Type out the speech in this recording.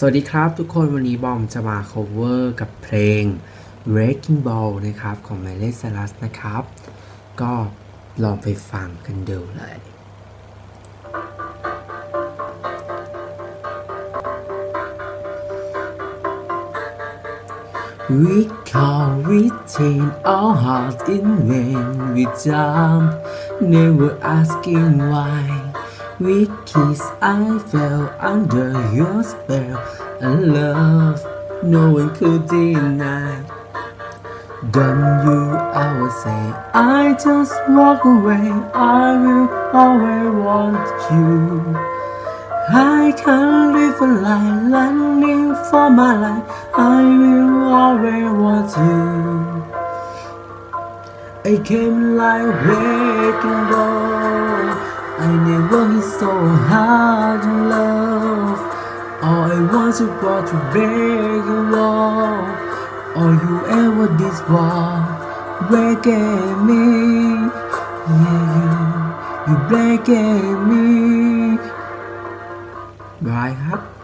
สวัสดีครับทุกคนวันนี้บอมจะมา cover กับเพลง Wrecking Ball นะครับ ของ m ม l e s ลัสนะครับ ก็ลองไปฟังกันดูเลย We can't retain our hearts in vain. We jump, never asking why. We kiss, I fell under your spell. And love, no one could deny. Don't you ever say, I just walk away. I will always want you. I can't live a life running for my life. I will always want you. I came like waking ball working so hard to love All I for was to break your love All you ever did was breaking me Yeah, you, you breaking me Bye, huh?